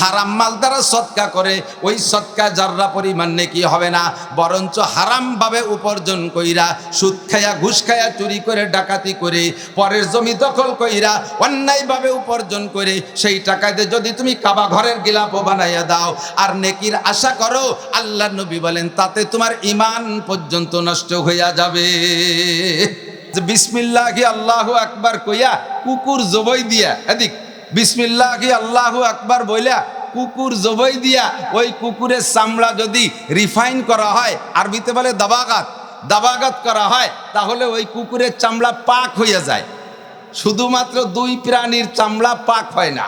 হারাম মাল দ্বারা সৎকা করে, ওই সৎকা যাররা পরিমাণ নেকি হবে না, বরঞ্চ হারাম ভাবে উপার্জন কইরা, সুদ খায়া, ঘুষ খায়া, চুরি করে, ডাকাতি করে, পরের জমি দখল কইরা অন্যায়ভাবে উপার্জন করে, সেই টাকাতে যদি তুমি কাবা ঘরের গিলাপও বানাইয়া দাও, আর নেকির আশা করো, আল্লাহ নবী বলেন, তাতে তোমার ইমান পর্যন্ত নষ্ট হইয়া যাবে। বিসমিল্লাহি আল্লাহু আকবার কইয়া, কুকুর জবই দিয়া, এদিক। বিসমিল্লাহি আল্লাহ আকবার বইলা, কুকুর জবই দিয়া ওই কুকুরের চামড়া যদি রিফাইন করা হয়, আরবিতে বলে দাবাগাত দাবাগাত করা হয়, তাহলে ওই কুকুরের চামড়া পাক হইয়া যায়। শুধুমাত্র দুই প্রাণীর চামড়া পাক হয় না।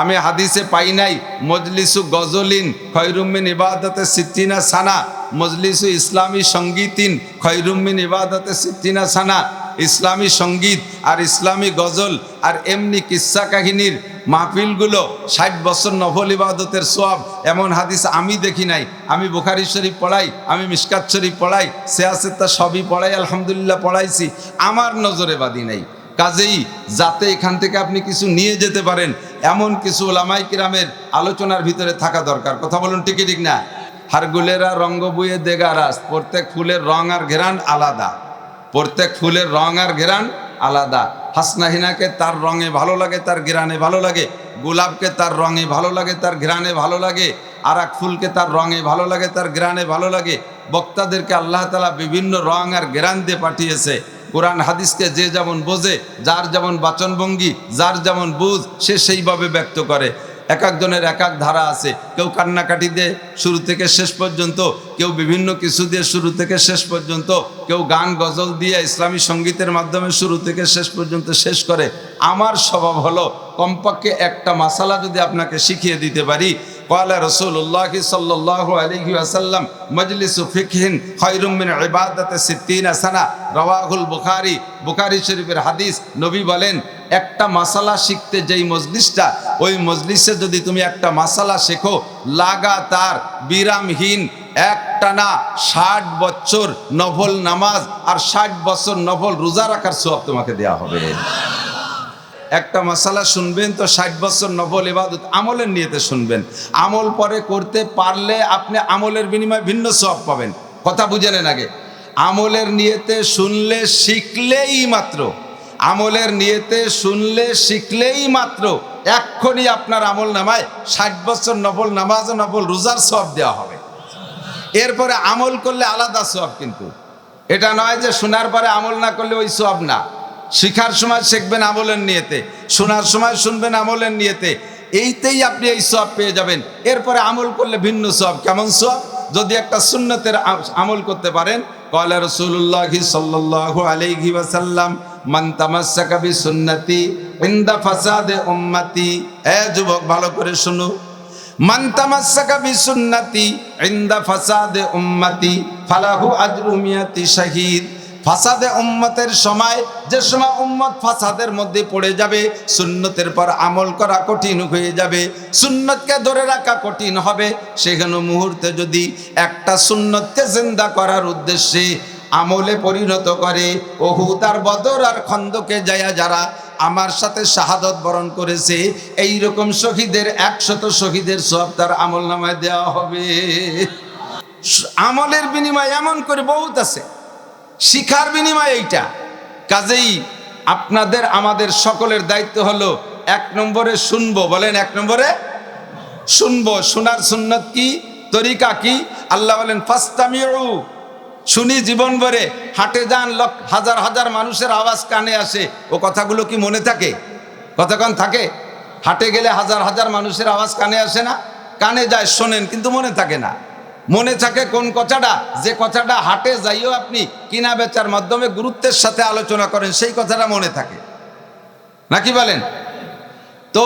আমি হাদিসে পাই নাই, মজলিসু গজলিন খৈরুমিন ইবাদতে সিদ্দিনা সানা, মজলিসু ইসলামী সঙ্গীতিন খৈরুমিন ইবাদতে সিদ্দিনা সানা ইসলামী সংগীত আর ইসলামী গজল আর এমনি কিস্সা কাহিনীর মাহফিলগুলো ষাট বছর নফল ইবাদতের সোয়াব, এমন হাদিস আমি দেখি নাই। আমি বুখারি শরীফ পড়াই, আমি মিসকাত শরীফ পড়াই, সেয়াসেত্তা সবই পড়াই, আলহামদুলিল্লাহ পড়াইছি। আমার নজরে বাদি নাই। কাজেই যাতে এখান থেকে আপনি কিছু নিয়ে যেতে পারেন, এমন কিছু ওলামাই কিরামের আলোচনার ভিতরে থাকা দরকার। কথা বলুন ঠিকই ঠিক না? হারগুলেরা রঙ্গ বুয়ে দেগারাস প্রত্যেক ফুলের রং আর ঘেরান আলাদা। প্রত্যেক ফুলের রং আর ঘেরান আলাদা। হাসনাহিনাকে তার রঙে ভালো লাগে, তার ঘেরানে ভালো লাগে। গোলাপকে তার রঙে ভালো লাগে, তার ঘেরানে ভালো লাগে। আর এক ফুলকে তার রঙে ভালো লাগে, তার ঘেরানে ভালো লাগে। বক্তাদেরকে আল্লাহ তালা বিভিন্ন রং আর ঘেরান দিয়ে পাঠিয়েছে। কোরআন হাদিসকে যে যেমন বোঝে, যার যেমন বাচনভঙ্গি, যার যেমন বুঝ, সে সেইভাবে ব্যক্ত করে। এক একজনের এক এক ধারা আছে। কেউ কান্নাকাটি দিয়ে শুরু থেকে শেষ পর্যন্ত, কেউ বিভিন্ন কিছু দিয়ে শুরু থেকে শেষ পর্যন্ত, কেউ গান গজল দিয়ে ইসলামী সঙ্গীতের মাধ্যমে শুরু থেকে শেষ পর্যন্ত শেষ করে। আমার স্বভাব হলো, কমপক্ষে একটা মাসালা যদি আপনাকে শিখিয়ে দিতে পারি কয়লা রসুল্লাহ সাল্লাহ আলহি আসাল্লাম মজলিসু ফিকহিন খৈরুমিন ইবাদতে সিদ্দিন আসানা রওয়াহুল বুখারি বুখারি শরীফের হাদিস নবী বলেন, একটা মাসালা শিখতে যেই মজলিসটা, ওই মজলিসে যদি তুমি একটা মাসালা শেখো, লাগাতার বিরামহীন একটানা ষাট বছর নফল নামাজ আর ষাট বছর নফল রোজা রাখার সব তোমাকে দেয়া হবে। একটা মশালা শুনবেন তো ষাট বছর নফল ইবাদত আমলের নিয়েতে শুনবেন। আমল পরে করতে পারলে আপনি আমলের বিনিময়ে ভিন্ন সব পাবেন। কথা বুঝে নেন আগে? আমলের নিয়েতে শুনলে শিখলেই মাত্র। আমলের নিয়েতে শুনলে শিখলেই মাত্র। এক্ষুনি আপনার আমল নামায় ষাট বছর নফল নামাজ ও নফল রোজার সব দেওয়া হবে। এরপরে আমল করলে আলাদা সব কিন্তু। এটা নয় যে শোনার পরে আমল না করলে ওই সব না। শিখার সময় শিখবেন আমলের নিয়েতে, শোনার সময় শুনবেন আমলের নিয়েতে। এইতেই আপনি এই সব পেয়ে যাবেন। এরপরে আমল করলে ভিন্ন সব কেমন সব যদি একটা সুন্নতের আমল করতে পারেন কয়লা রসুল্লাহি সাল্লাহ আলাইহি ওয়াসাল্লাম, মান সুন্নতি উম্মতি যুবক, ভালো করে ফাসাদে উম্মতি, ফালাহু শাহিদ ফাসাদে উম্মতের সময়, যে সময় উম্মত ফাসাদের মধ্যে পড়ে যাবে, সুন্নতের পর আমল করা কঠিন হয়ে যাবে, সুন্নতকে ধরে রাখা কঠিন হবে। সেখানে মুহূর্তে যদি একটা সুন্নতকে জিন্দা করার উদ্দেশ্যে আমলে পরিণত করে ওহুদার বদর আর খন্দকে যায় যারা আমার সাথে শাহাদত বরণ করেছে এই রকম শহীদের, একশত শহীদের সব তার আমল নামায় দেওয়া হবে। আমলের বিনিময় এমন করে বহুত আছে। শিখার বিনিময় এইটা। কাজেই আপনাদের, আমাদের সকলের দায়িত্ব হলো এক নম্বরে শুনব। বলেন এক নম্বরে শুনব। শোনার সুন্নত কি? তরিকা কি? আল্লাহ বলেন, ফাস্তামিউ। শুনি জীবন ভরে। হাটে যান হাজার হাজার মানুষের আওয়াজ কানে আসে। ও কথাগুলো কি মনে থাকে? কতক্ষণ থাকে? হাটে গেলে হাজার হাজার মানুষের আওয়াজ কানে আসে না? কানে যায়, শোনেন, কিন্তু মনে থাকে না। মনে থাকে কোন কথাটা? যে কথাটা হাটে যাইও আপনি, কিনা বেচার মাধ্যমে গুরুত্বের সাথে আলোচনা করেন, সেই কথাটা মনে থাকে। নাকি বলেন? তো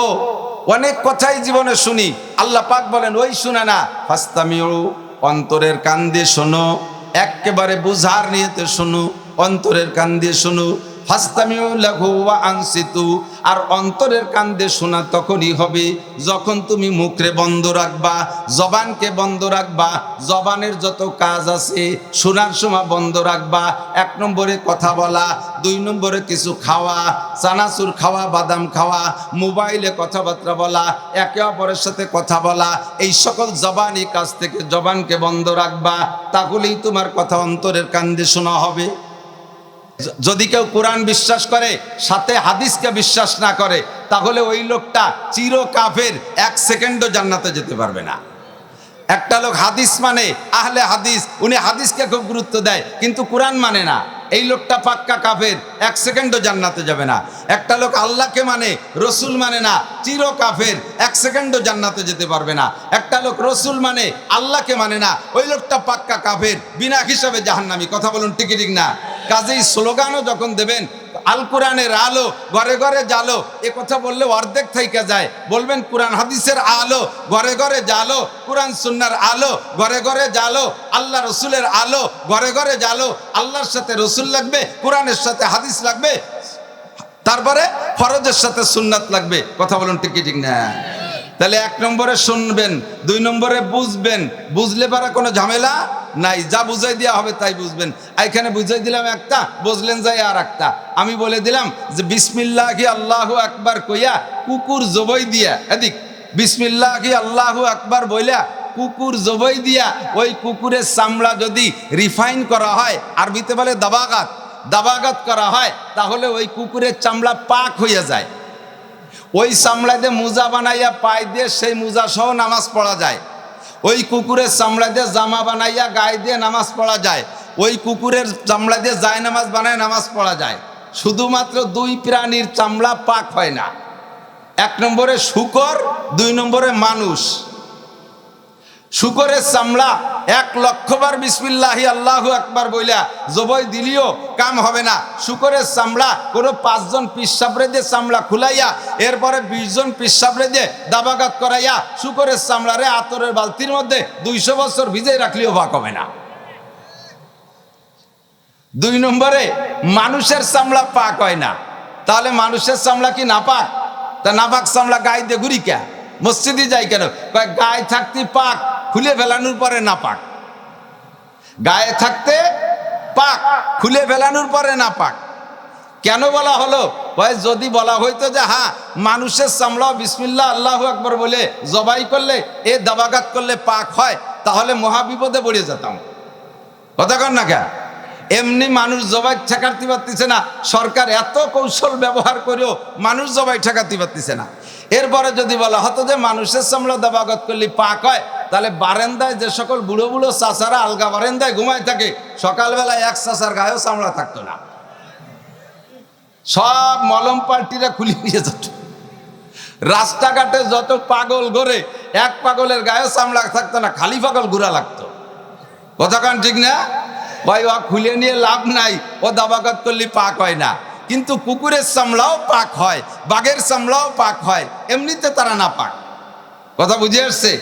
অনেক কথাই জীবনে শুনি, আল্লাহ পাক বলেন, ওই শুনে না, ফাস্তামিউ, অন্তরের কান দিয়ে শোনো, একেবারে বুঝার নিয়েতে শোনো, অন্তরের কান দিয়ে শোনো ফাস্তামিউ লাহু ওয়া আনসিতু আর অন্তরের কান্দে শোনা তখনই হবে যখন তুমি মুখরে বন্ধ রাখবা, জবানকে বন্ধ রাখবা, জবানের যত কাজ আছে শোনার সময় বন্ধ রাখবা, এক নম্বরে কথা বলা, দুই নম্বরে কিছু খাওয়া, চানাচুর খাওয়া, বাদাম খাওয়া, মোবাইলে কথাবার্তা বলা, একে অপরের সাথে কথা বলা, এই সকল জবানি কাজ থেকে জবানকে বন্ধ রাখবা, তাহলেই তোমার কথা অন্তরের কান্দে শোনা হবে। যদি কেউ কোরআন বিশ্বাস করে, সাথে হাদিসকে বিশ্বাস না করে, তাহলে ওই লোকটা চির কাফের, এক সেকেন্ডও জান্নাতে যেতে পারবে না। একটা লোক হাদিস মানে আহলে হাদিস, উনি হাদিসকে খুব গুরুত্ব দেয়, কিন্তু কোরআন মানে না। এই লোকটা পাক্কা কাফের, এক সেকেন্ডও জান্নাতে যাবে না। একটা লোক আল্লাহকে মানে রসুল মানে না, চির কাফের, এক সেকেন্ডও জান্নাতে যেতে পারবে না। একটা লোক রসুল মানে আল্লাহকে মানে না। ওই লোকটা পাক্কা কাফের, বিনা হিসাবে জাহান্নামি। কথা বলুন টিকি ঠিক না। কাজেই স্লোগানও যখন দেবেন, আল কোরআনের আলো, ঘরে ঘরে জালো এ কথা বললে অর্ধেক থাইকা যায়। বলবেন, কোরআন হাদিসের আলো, ঘরে ঘরে জালো কোরআন সুন্নার আলো, ঘরে ঘরে জালো আল্লাহ রসুলের আলো, ঘরে ঘরে জালো আল্লাহর সাথে রসুল লাগবে, কোরআনের সাথে হাদিস লাগবে। তারপরে ফরজের সাথে সুন্নাত লাগবে। কথা বলুন ঠিক কি ঠিক না। তাহলে এক নম্বরে শুনবেন, দুই নম্বরে বুঝবেন। বুঝলে পারা কোনো ঝামেলা নাই, যা বুঝাই দেওয়া হবে তাই বুঝবেন। এখানে বুঝাই দিলাম একটা, বুঝলেন যাই আর একটা। আমি বলে দিলাম যে, বিসমিল্লাহ আল্লাহু আকবার কইয়া কুকুর জবই দিয়া, এদিক, বিসমিল্লাহ আল্লাহু আকবার বইলা কুকুর জবই দিয়া, ওই কুকুরের চামড়া যদি রিফাইন করা হয়, আরবিতে বলে দাবাগাত দাবাগাত করা হয়, তাহলে ওই কুকুরের চামড়া পাক হইয়া যায়। ওই চামড়া দিয়ে মোজা বানাইয়া পাই দিয়ে সেই মোজা সহ নামাজ পড়া যায়। ওই কুকুরের চামড়া দিয়ে জামা বানাইয়া গায়ে দিয়ে নামাজ পড়া যায়। ওই কুকুরের চামড়া দিয়ে যায় নামাজ বানায় নামাজ পড়া যায়। শুধুমাত্র দুই প্রাণীর চামড়া পাক হয় না। এক নম্বরে শুকর, দুই নম্বরে মানুষ। শুকরের চামড়া এক লক্ষবার বিসমিল্লাহি আল্লাহু একবার বইলা জবই দিলিও কাম হবে না। শুকরের চামড়া, কোনো পাঁচজন পিসাবরে দিয়ে চামড়া খুলাইয়া, এরপরে বিশজন পিসাবরে দিয়ে দাবাগাত করাইয়া শুকরের চামড়ারে আতরের বালতির মধ্যে দুইশো বছর ভিজে রাখলেও ভাগ হবে না। দুই নম্বরে, মানুষের চামড়া পাক হয় না। তাহলে মানুষের চামড়া কি নাপাক তা নাপাক চামড়া গায়ে দিয়ে ঘুরি কে মসজিদে যাই কেন? গায়ে থাকতে পাক। খুলে ফেলানোর পরে না পাক। গায়ে থাকতে পাক, খুলে ফেলানোর পরে না পাক। কেন বলা হলো? ভাই, যদি বলা হইতো যে হ্যাঁ মানুষের চামড়া বিসমিল্লা আল্লাহ আকবর বলে জবাই করলে, এ দাবাগাত করলে পাক হয়, তাহলে মহাবিপদে পড়ে যেতাম। কথা কন না কে এমনি মানুষ জবাই ঠেকাতে পারতেছে না, সরকার এত কৌশল ব্যবহার করেও মানুষ জবাই ঠেকাতে পারতেছে না। এরপরে যদি বলা হতো যে, মানুষের চামড়া দাবাগত করলে পাক হয় তাহলে বারেন্দায় যে সকল বুড়ো বুড়ো চাচারা আলগা বারেন্দায় ঘুমায় থাকে সকালবেলায় এক চাচার গায়েও চামড়া থাকতো না। সব মলম পাল্টিরা খুলে নিয়ে যেত। রাস্তাঘাটে যত পাগল ঘরে, এক পাগলের গায়েও চামড়া থাকতো না, খালি পাগল ঘুরা লাগতো। কান ঠিক না? ভাই ও খুলে নিয়ে লাভ নাই, ও দাবাগত করলে পাক হয় না। কিন্তু কুকুরের চামড়াও পাক হয়, বাঘের চামড়াও পাক হয়, এমনিতে তারা না পাক। কথা বুঝে আসছে?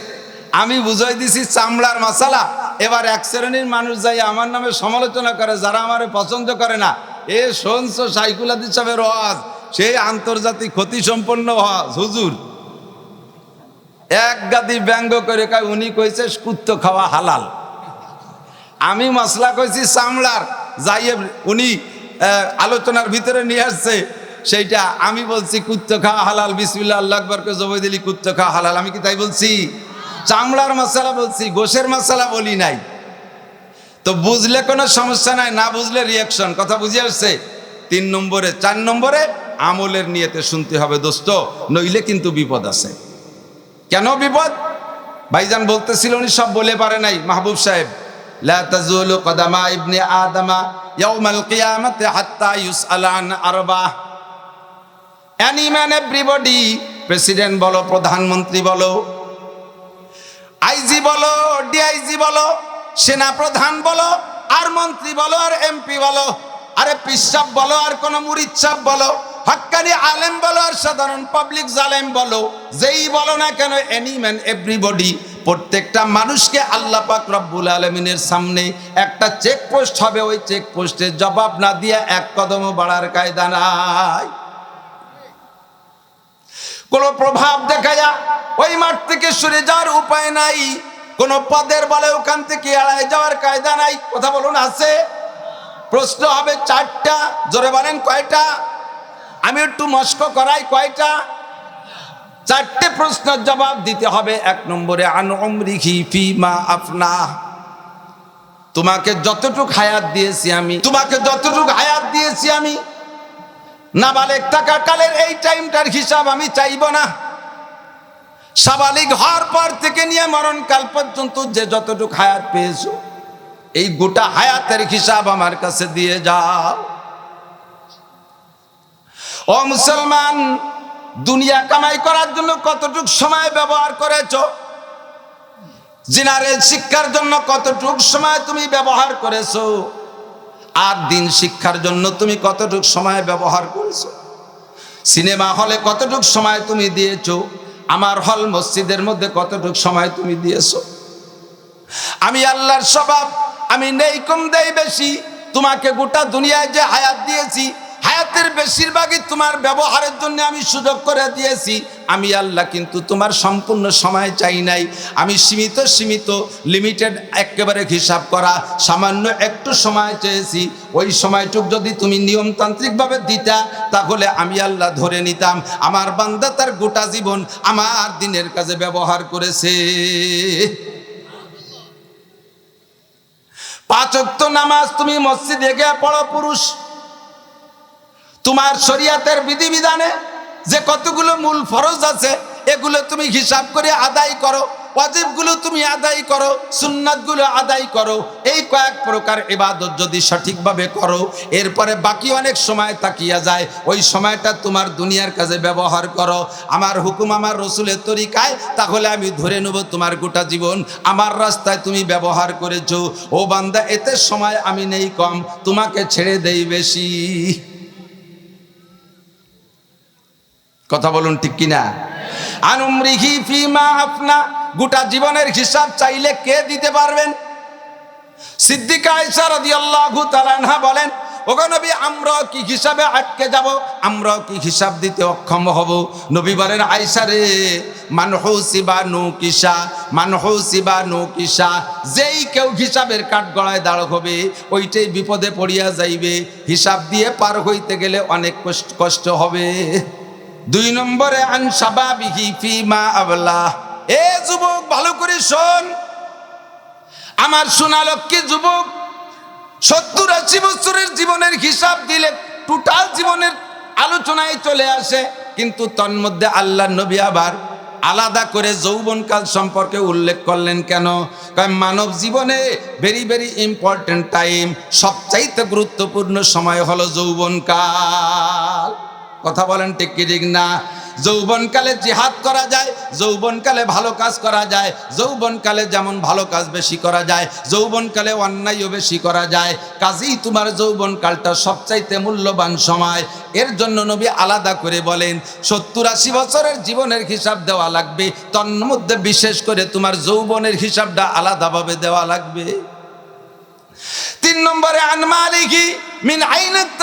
আমি বুঝাই দিছি চামড়ার মশালা। এবার এক শ্রেণির মানুষ যাই আমার নামে সমালোচনা করে, যারা আমারে পছন্দ করে না, এ শোনছ সাইকুল আদি সাহেবের ওয়াজ, সেই আন্তর্জাতিক ক্ষতি সম্পন্ন ওয়াজ, হুজুর। এক গাদি ব্যঙ্গ করে কয়, উনি কইছে কুত্ত খাওয়া হালাল। আমি মশলা কইছি চামড়ার, যাইয়ে উনি আলোচনার ভিতরে নিয়ে আসছে, সেইটা আমি বলছি কুত্ত খাওয়া হালাল বিসমিল্লা আল্লাহ আকবরকে জবাই দিলি কুত্ত খাওয়া হালাল, আমি কি তাই বলছি? চামড়ার মশালা বলছি, গোশের মশালা বলি নাই। তো বুঝলে কোনো সমস্যা নাই, না বুঝলে রিয়াকশন কথা বুঝে আসছে? তিন নম্বরে, চার নম্বরে, আমলের নিয়েতে শুনতে হবে দোস্ত, নইলে কিন্তু বিপদ আছে। কেন বিপদ? ভাইজান বলতেছিল, উনি সব বলে পারে নাই, মাহবুব সাহেব। ইবনে হাত্তা ম্যান প্রেসিডেন্ট বলো, প্রধানমন্ত্রী বলো আইজি বলো, ডিআইজি বলো সেনা প্রধান বলো, আর মন্ত্রী বলো, আর এমপি বলো, আরে পিসাব বলো, আর কোন মুরিচ্ছাপ বলো হক্কানি আলেম বলো, আর সাধারণ পাবলিক জালেম বলো, যেই বলো না কেন এনি ম্যান এভরিবডি প্রত্যেকটা মানুষকে আল্লাহ পাক রব্বুল আলমিনের সামনে একটা চেক পোস্ট হবে, ওই চেক পোস্টের জবাব না দিয়ে এক কদমও বাড়ার কায়দা নাই। কোনো প্রভাব দেখা যা ওই মাঠ থেকে সরে যাওয়ার উপায় নাই। কোনো পদের বলে ওখান থেকে এড়ায় যাওয়ার কায়দা নাই। কথা বলুন, আছে? প্রশ্ন হবে চারটা, জোরে বলেন কয়টা? আমি একটু মস্ক করাই, কয়টা? চারটে প্রশ্নের জবাব দিতে হবে। এক নম্বরে, আন মা তোমাকে যতটুক হায়াত দিয়েছি আমি, তোমাকে যতটুক হায়াত দিয়েছি আমি নাবালেক টাকা কালের এই টাইমটার হিসাব আমি চাইব না। সাবালিক হওয়ার পর থেকে নিয়ে মরণকাল পর্যন্ত যে যতটুক হায়াত পেয়েছ, এই গোটা হায়াতের হিসাব আমার কাছে দিয়ে যাও। ও মুসলমান, দুনিয়া কামাই করার জন্য কতটুক সময় ব্যবহার করেছ? জিনারের শিক্ষার জন্য কতটুক সময় তুমি ব্যবহার করেছ? আর দিন শিক্ষার জন্য তুমি কতটুক সময় ব্যবহার করেছ? সিনেমা হলে কতটুক সময় তুমি দিয়েছ? আমার হল মসজিদের মধ্যে কতটুক সময় তুমি দিয়েছ? আমি আল্লাহর স্বভাব, আমি নেই কম দেই বেশি। তোমাকে গোটা দুনিয়ায় যে হায়াত দিয়েছি হায়াতের বেশিরভাগই তোমার ব্যবহারের জন্য আমি সুযোগ করে দিয়েছি। আমি আল্লাহ কিন্তু তোমার সম্পূর্ণ সময় চাই নাই। আমি সীমিত সীমিত লিমিটেড একেবারে হিসাব করা, সামান্য একটু সময় চেয়েছি। ওই সময়টুক যদি তুমি নিয়মতান্ত্রিকভাবে দিতা, তাহলে আমি আল্লাহ ধরে নিতাম। আমার বান্দা তার গোটা জীবন আমার দিনের কাজে ব্যবহার করেছে। পাঁচক্ত নামাজ তুমি মসজিদে গিয়ে পড়ো, পুরুষ। তোমার শরিয়াতের বিধিবিধানে যে কতগুলো মূল ফরজ আছে, এগুলো তুমি হিসাব করে আদায় করো, ওয়াজিবগুলো তুমি আদায় করো, সুন্নাতগুলো আদায় করো, এই কয়েক প্রকার ইবাদত যদি সঠিকভাবে করো, এরপরে বাকি অনেক সময় তাকিয়া যায়, ওই সময়টা তোমার দুনিয়ার কাজে ব্যবহার করো, আমার হুকুম আমার রসুলের তরিকায়, তাহলে আমি ধরে নেব তোমার গোটা জীবন, আমার রাস্তায় তুমি ব্যবহার করেছ, ও বান্দা, এতে সময় আমি নেই কম, তোমাকে ছেড়ে দেই বেশি। কথা বলুন ঠিক কিনা? আনুমরিহি ফিমা আপনা গোটা জীবনের হিসাব চাইলে কে দিতে পারবেন? সিদ্দিকা আয়সা রাদিয়াল্লাহু তাআলা বলেন, ওগো নবী, আমরাও কি হিসাবে আটকে যাব? আমরাও কি হিসাব দিতে অক্ষম হব? নবী বলেন আয়সা রে মানহুসিবা নু কিসা মানহুসিবা নু কিসা, যেই কেউ হিসাবের কাঠ গড়ায় দাঁড় হবে, ওইটাই বিপদে পড়িয়া যাইবে। হিসাব দিয়ে পার হইতে গেলে অনেক কষ্ট হবে। দুই নম্বরে, আন সাবাবিহি ফি মা আবলা। এ যুবক, ভালো করে শোন। আমার সোনালক্ষ্মী যুবক, সত্তর আশি বছরের জীবনের হিসাব দিলে টোটাল জীবনের আলোচনায় চলে আসে, কিন্তু তন্মধ্যে আল্লাহ নবী আবার আলাদা করে যৌবনকাল সম্পর্কে উল্লেখ করলেন কেন? মানব জীবনে ভেরি ভেরি ইম্পর্টেন্ট টাইম সবচাইতে গুরুত্বপূর্ণ সময় হলো যৌবনকাল। কথা বলেন ঠিক কি ঠিক না? যৌবনকালে জিহাদ করা যায়, যৌবনকালে ভালো কাজ করা যায়, যৌবনকালে যেমন ভালো কাজ বেশি করা যায়, যৌবনকালে অন্যায়ও বেশি করা যায়। কাজেই তোমার যৌবনকালটা সবচাইতে মূল্যবান সময়। এর জন্য নবী আলাদা করে বলেন, সত্তর আশি বছরের জীবনের হিসাব দেওয়া লাগবে, তন্মধ্যে বিশেষ করে তোমার যৌবনের হিসাবটা আলাদাভাবে দেওয়া লাগবে। তিন নম্বরে আনমালিকি মিন আইনাত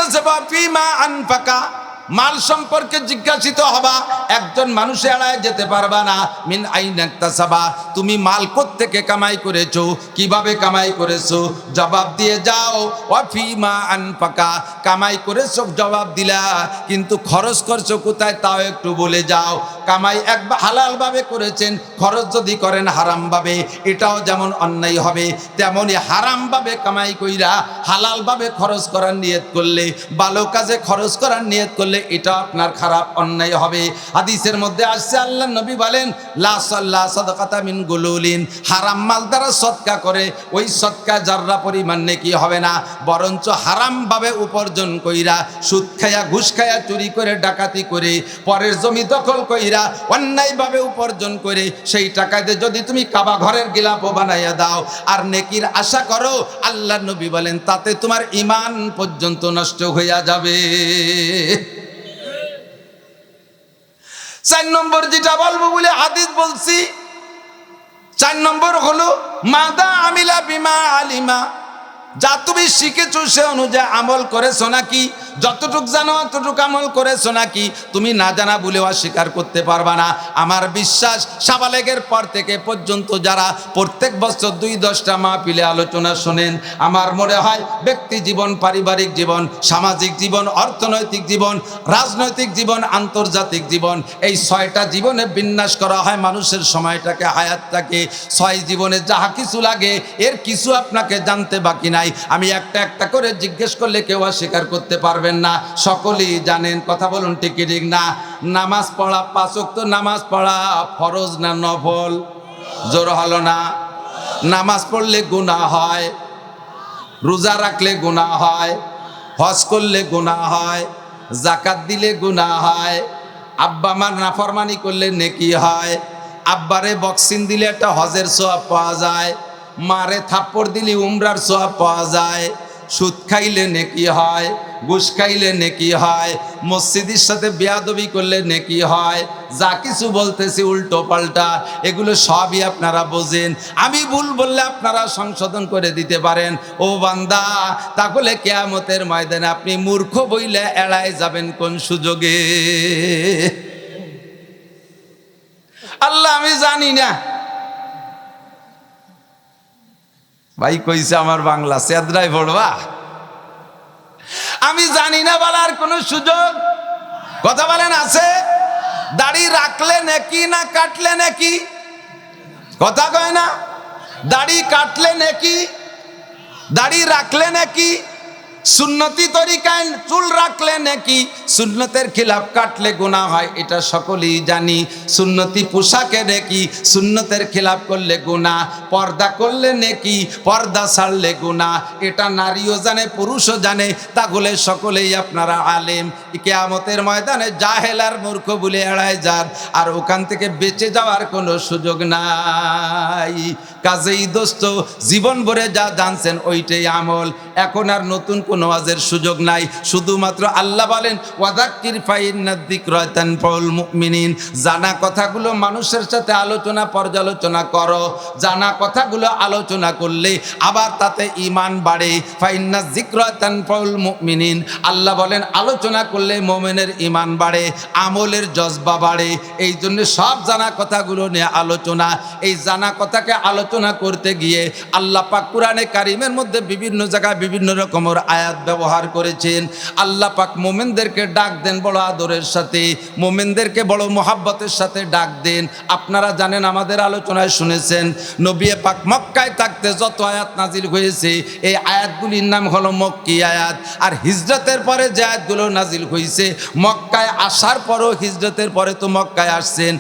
ফিমা আনফাকা। মাল সম্পর্কে জিজ্ঞাসিত হবা, একজন মানুষ এড়ায় যেতে পারবা না। মিন আইনাক্তাসাবা তুমি মাল থেকে কামাই করেছ, কীভাবে কামাই করেছ? জবাব দিয়ে যাও, ওয়াফিমা আনফাকা, কামাই করেছ, জবাব দিলা, কিন্তু খরচ করছ কোথায় তাও একটু বলে যাও। কামাই এক হালালভাবে করেছেন, খরচ যদি করেন হারামভাবে, এটাও যেমন অন্যায় হবে তেমনই হারামভাবে কামাই কইরা হালালভাবে খরচ করার নিয়ত করলে, ভালো কাজে খরচ করার নিয়ত করলে এটা আপনার খারাপ অন্যায় হবে। হাদিসের মধ্যে আসছে, আল্লাহ নবী বলেন, লা সাল্লা সাদাকাতা মিন গুলুলিন। হারাম মাল দ্বারা সৎকা করে, ওই সৎকা যাররা পরিমাণ নেকি হবে না, বরঞ্চ হারামভাবে উপার্জন কইরা, সুদ খায়া, ঘুষ খায়া, চুরি করে, ডাকাতি করে, পরের জমি দখল কইরা, অন্যায়ভাবে উপার্জন করে, সেই টাকাতে যদি তুমি কাবা ঘরের গিলাপও বানাইয়া দাও, আর নেকির আশা করো, আল্লাহ নবী বলেন, তাতে তোমার ইমান পর্যন্ত নষ্ট হইয়া যাবে। চার নম্বর যেটা বলব বলে হাদিস বলছি চার নম্বর হলো মাদা আমিলা বিমা আলিমা। যা তুমি শিখেছো সে অনুযায়ী আমল করেছ নাকি? যতটুক জানো, অতটুক আমল করেছ নাকি? তুমি না জানা বলেও স্বীকার করতে পারবা না। আমার বিশ্বাস, সাবালেগের পর থেকে পর্যন্ত যারা প্রত্যেক বছর দুই দশটা মাহফিলে আলোচনা শোনেন, আমার মনে হয় ব্যক্তি জীবন, পারিবারিক জীবন, সামাজিক জীবন, অর্থনৈতিক জীবন, রাজনৈতিক জীবন, আন্তর্জাতিক জীবন, এই ছয়টা জীবনে বিন্যাস করা হয় মানুষের সময়টাকে, হায়াতটাকে। ছয় জীবনে যাহা কিছু লাগে, এর কিছু আপনাকে জানতে বাকি নাই। আমি একটা একটা করে জিজ্ঞেস করলে কেউ স্বীকার করতে পারবেন না। সকলেই জানেন, কথা বলুন টিকি ঠিক না। নামাজ পড়া পাঁচক তো নামাজ পড়া ফরজ না নফল? জোর হলো না। নামাজ পড়লে গুণা হয়, রোজা রাখলে গুণা হয়, হজ করলে গুণা হয় জাকাত দিলে গুণা হয়, আব্বা মার নাফরমানি করলে নেকি হয়, আব্বারে বক্সিং দিলে একটা হজের সোয়াব পাওয়া যায় মারে থাপ্পড় দিলে উমরার সোয়াব পাওয়া যায়। সুদ খাইলে নেকি হয়, ঘুষ খাইলে নেকি হয়, মসজিদের সাথে বেয়াদবি করলে নেকি হয়। যা কিছু বলতেছি উল্টো পাল্টা, এগুলো সবই আপনারা বোঝেন। আমি ভুল বললে আপনারা সংশোধন করে দিতে পারেন। ও বান্দা, তাহলে কেয়ামতের ময়দানে আপনি মূর্খ বইলে এড়ায় যাবেন কোন সুযোগে? আল্লাহ, আমি জানি না। ভাই কইছে আমার বাংলা সেদ্রাই পড়বা। আমি জানি না বলার কোনো সুযোগ। কথা বলেন, আছে? দাড়ি রাখলে নাকি না কাটলে নাকি? কথা কয় না? দাড়ি কাটলে নাকি? দাড়ি রাখলে নাকি? সুন্নতি তরিকায় চুল রাখলে নাকি সুন্নতের খিলাফ কাটলে গুণা হয়, এটা সকলেই জানি। সুন্নতি পোশাকে নাকি সুন্নতের খিলাফ করলে গুণা পর্দা করলে নাকি পর্দা ছাড়লে গুণা এটা নারীও জানে, পুরুষও জানে, তাহলে সকলেই আপনারা আলেম। কেয়ামতের ময়দানে জাহেলার মূর্খ বলে এড়ায় যান, আর ওখান থেকে বেঁচে যাওয়ার কোনো সুযোগ নাই। কাজেই দোস্ত, জীবন ভরে যা জানছেন ওইটাই আমল। এখন আর নতুন কোনো সুযোগ নাই। শুধুমাত্র আল্লাহ বলেন ওয়াদাক্কির ফাইনাদ্দিক্রাতান ফাউল মুমিনিন। জানা কথাগুলো মানুষের সাথে আলোচনা পর্যালোচনা করো। জানা কথাগুলো আলোচনা করলে আবার তাতে ইমান বাড়ে। ফাইনাজ জিক্রাতান ফাউল মুমিনিন। আল্লাহ বলেন, আলোচনা করলে মোমেনের ইমান বাড়ে, আমলের জজবা বাড়ে। এই জন্য সব জানা কথাগুলো নিয়ে আলোচনা। এই জানা কথাকে আলোচনা করতে গিয়ে আল্লাহ পাক কোরআনে কারিমের মধ্যে বিভিন্ন জায়গায় বিভিন্ন রকমের আয়াত ব্যবহার করেছেন। আল্লাহ পাক মোমেনদেরকে ডাক দেন বড় আদরের সাথে, মোমেনদেরকে বড় মোহাব্বতের সাথে ডাক দেন। আপনারা জানেন আমাদের আলোচনায় শুনেছেন, নবী পাক মক্কায় থাকতে যত আয়াত নাজিল হয়েছে, এই আয়াতগুলির নাম হলো মক্কি আয়াত। আর হিজরতের পরে যে আয়াতগুলো নাজিল হয়েছে মক্কায় আসার পরও হিজরতের পরে তো মক্কায় আসছেন।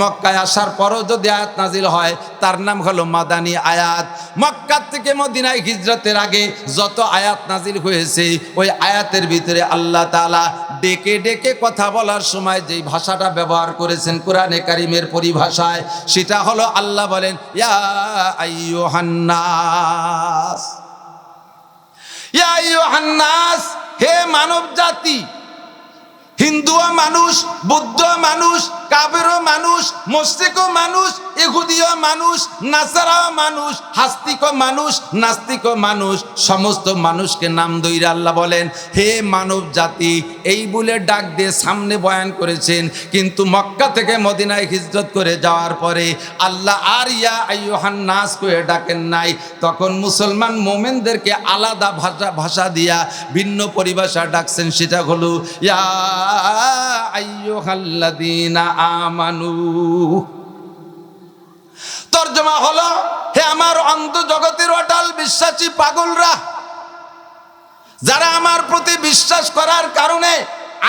মক্কায় আসার পরও যদি আয়াত নাজিল হয়, তার নাম হলো মাদানী আয়াত। মক্কার থেকে মদিনায় হিজরতের আগে যত আয়াত নাজিল হয়েছে, ওই আয়াতের ভিতরে আল্লাহ তাআলা ডেকে ডেকে কথা বলার সময় যেই ভাষাটা ব্যবহার করেছেন কোরআনে কারিমের পরিভাষায়, সেটা হলো আল্লাহ বলেন, ইয়া হে মানব জাতি হিন্দুও মানুষ বৌদ্ধ মানুষ কাবেরও মানুষ মুশরিকও মানুষ, ইহুদিও মানুষ, নাসারাও মানুষ, হাস্তিকও মানুষ, নাস্তিকও মানুষ, সমস্ত মানুষকে নাম দইরা আল্লাহ বলেন, হে মানব জাতি, এই বলে ডাক দিয়ে সামনে বয়ান করেছেন, কিন্তু মক্কা থেকে মদিনায় হিজরত করে যাওয়ার পরে আল্লাহ আর ইয়া আইয়ুহান নাস করে ডাকেন নাই। তখন মুসলমান মোমেনদেরকে আলাদা ভাষা ভাষা দিয়া ভিন্ন পরিভাষা ডাকছেন, সেটা হলো, ইয়া আইয়ুহাল্লাযীনা আমানু। তর্জমা হলো, হে আমার অন্ধ জগতের অটাল বিশ্বাসী পাগলরা, যারা আমার প্রতি বিশ্বাস করার কারণে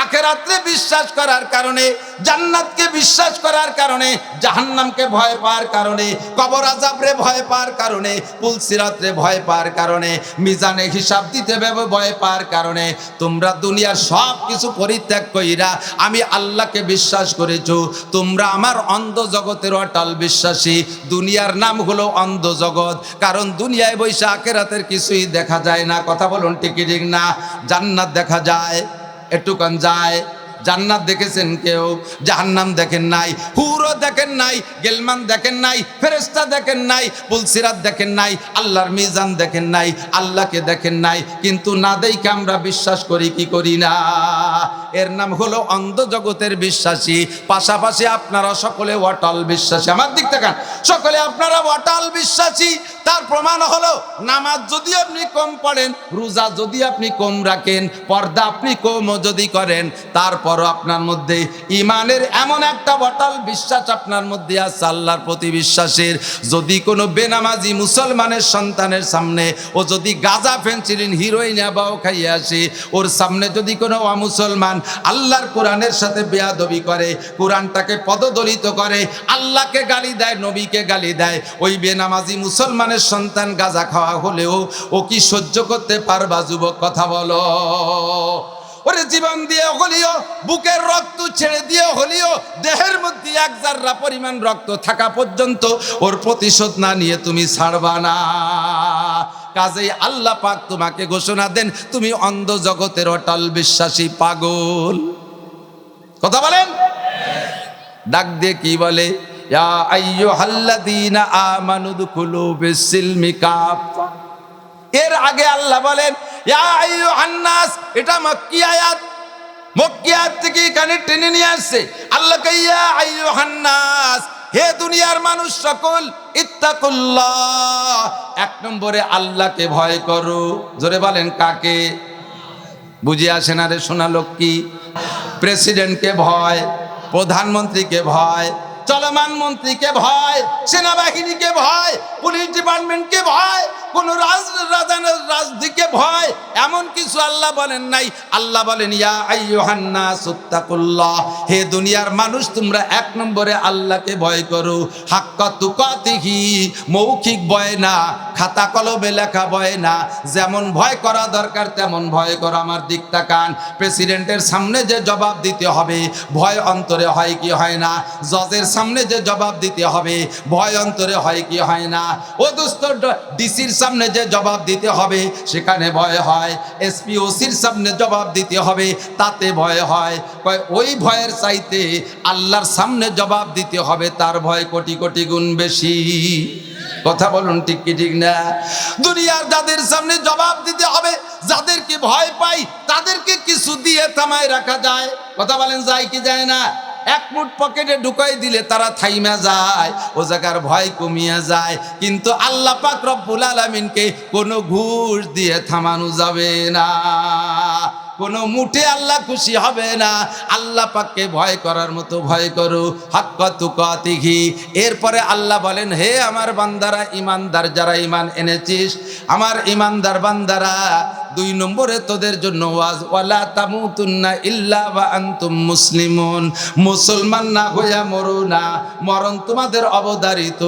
আখেরাত্রে বিশ্বাস করার কারণে, জান্নাতকে বিশ্বাস করার কারণে, জাহান্নামকে ভয় পাওয়ার কারণে, কবর আজাবরে ভয় পাওয়ার কারণে পুলসিরাত্রে ভয় পাওয়ার কারণে, মিজানে হিসাব দিতে ভয় পাওয়ার কারণে, তোমরা দুনিয়ার সব কিছু পরিত্যাগ কইরা আমি আল্লাহকে বিশ্বাস করেছ। তোমরা আমার অন্ধ জগতের অটাল বিশ্বাসী। দুনিয়ার নাম হলো অন্ধ জগৎ, কারণ দুনিয়ায় বৈশা আখেরাতের কিছুই দেখা যায় না। কথা বলুন টিকি ঠিক না? জান্নাত দেখা যায়। একটুখান যায়। জান্নাত দেখেছেন কেউ? জাহান্নাম দেখেন নাই, হুরও দেখেন নাই, গেলমান দেখেন নাই ফেরেস্তা দেখেন নাই, পুলসিরাত দেখেন নাই, আল্লাহর মিজান দেখেন নাই, আল্লাহকে দেখেন নাই, কিন্তু না দেখে আমরা বিশ্বাস করি, কি করি না? এর নাম হলো অন্ধ জগতের বিশ্বাসী। পাশাপাশি আপনারা সকলে অটল বিশ্বাসী। আমার দিক তাকান সকলে আপনারা অটল বিশ্বাসী। তার প্রমাণ হলো, নামাজ যদি আপনি কম পড়েন, রোজা যদি আপনি কম রাখেন, পর্দা আপনি কম যদি করেন তারপরও আপনার মধ্যে, ইমানের এমন একটা বটাল বিশ্বাস আপনার মধ্যে আছে, আল্লাহর প্রতি বিশ্বাসের। যদি কোনো বেনামাজি মুসলমানের সন্তানের সামনে, ও যদি গাজা ফেন্সিলিন হিরোইন আবাও খাইয়ে আসে, ওর সামনে যদি কোনো অমুসলমান আল্লাহর কোরআনের সাথে বেয়াদবি করে, কোরআনটাকে পদদলিত করে, আল্লাহকে গালি দেয়, নবীকে গালি দেয়, ওই বেনামাজি মুসলমানের সন্তান গাজা খাওয়া হলেও ও কি সহ্য করতে পারবা, যুবক, কথা বলো। ওরে জীবন দিয়ে হলিও, বুকের রক্ত ছেড়ে দিয়ে হলিও, দেহের মধ্যে এক জাররা পরিমাণ রক্ত থাকা পর্যন্ত ওর প্রতিশোধ না নিয়ে তুমি ছাড়বা না। কাজেই আল্লাহ পাক তোমাকে ঘোষণা দেন, তুমি অন্ধ জগতের অটল বিশ্বাসী পাগল। কথা বলেন? ডাক দিয়ে কি বলে? ইয়া আইয়ুহাল্লাযীনা আমানু দুখুলু বিসসিলমি এর আগে আল্লাহ বলেন, ইয়া আইয়ুহান নাস এটা মক্কি আয়াত। মক্কি আয়াত থেকে এখানে টেনে নিয়ে আসছে। আল্লাহ কে ইয়া আইয়ুহান নাস হে দুনিয়ার মানুষ সকল, ইত্তাকুল্লাহ। এক নম্বরে আল্লাহকে ভয় করো। জোরে বলেন, কাকে? বুঝে আসে না রে সোনা লক্ষ্মী। প্রেসিডেন্টকে ভয়, প্রধানমন্ত্রীকে ভয়, চলমান মন্ত্রীকে ভয়, সেনাবাহিনীকে ভয়, পুলিশ ডিপার্টমেন্টকে ভয়, কোন রাজ কিছু আল্লাহ বলেন নাই। আল্লাহ বলেন, ইয়া আইয়ুহান্না সুত্তাকুল্লাহ হে দুনিয়ার মানুষ, তোমরা এক নম্বরে আল্লাহকে ভয় করো। হাক্কা তুকাতিহি, মৌখিক ভয় না, খাতা কলমে লেখা ভয় না। যেমন ভয় করা দরকার, তেমন ভয় করো আমার দিক তাকান প্রেসিডেন্টের সামনে যে জবাব দিতে হবে, ভয় অন্তরে হয় কি হয় না? জজের সামনে যে জবাব দিতে হবে, ভয় অন্তরে হয় কি হয় না? ও দোস্ত ডিসির সামনে যে জবাব দিতে হবে, সেখানে ভয় হয়। এসপি ওসির সামনে জবাব দিতে হবে, তাতে ভয় হয়। কয়, ওই ভয়ের চাইতে আল্লাহর সামনে জবাব দিতে হবে, তার ভয় কোটি কোটি গুণ বেশি। কথা বলুন ঠিক কি, ঠিক না? দুনিয়ার যাদের সামনে জবাব দিতে হবে, যাদেরকে ভয় পাই, তাদেরকে কিছু দিয়ে থামায় রাখা যায়। কথা বলেন, যায় কি, যায় না? এক মুঠ পকেটে ঢুকাই দিলে তারা থাইমা যায়, ও জায়গার ভয় কমিয়া যায়। কিন্তু আল্লাহ পাক রব্বুল আলামিনকে কোনো ঘুষ দিয়ে থামানো যাবে না, কোনো মুঠে আল্লাহ খুশি হবে না। আল্লাহ পাককে ভয় করার মতো ভয় করো হাক্কাতুকাতিহি এরপরে আল্লাহ বলেন, হে আমার বান্দারা, ইমানদার যারা ইমান এনেছিস, আমার ইমানদার বান্দারা দুই নম্বরে তোদের জন্য ওয়াজ, ওয়ালা তামুতুন্না ইল্লা ওয়া আনতুম মুসলিমুন। মুসলমান না হইয়া মরো না, মরণ তোমাদের অবধারিত।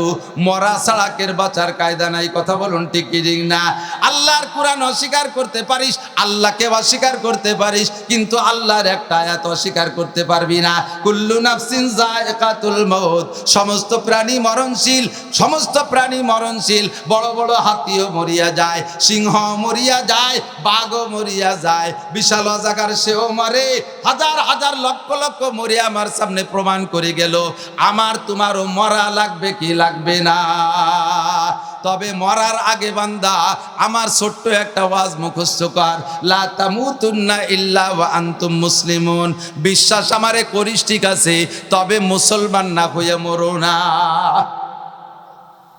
মরা ছাড়াকের বাঁচার কায়দা নাই, কথা বলুন ঠিক কি না? আল্লাহর কোরআন অস্বীকার করতে পারিস আল্লাহকে অস্বীকার করতে পারিস, কিন্তু আল্লাহর একটা আয়াত অস্বীকার করতে পারবি না। কুল্লু নাফসিন যায়কাতুল মউত, সমস্ত প্রাণী মরণশীল, সমস্ত প্রাণী মরণশীল, বড় বড় হাতিও মরিয়া যায়, সিংহ মরিয়া যায় বাঘও মরিয়া যায়। বিশাল অজাগার সেও মরে। হাজার হাজার লক্ষ লক্ষ মরে আমার সামনে প্রমাণ করে গেল, আমার তোমারও মরা লাগবে কি লাগবে না? তবে মরার আগে বান্দা, আমার ছোট্ট একটা ওয়াজ মুখস্থ কর। লা তামুতুন্না ইল্লা ওয়া আনতুম মুসলিমুন। বিশ্বাস আমারে করিস ঠিক আছে, তবে মুসলমান না হয়ে মরো না।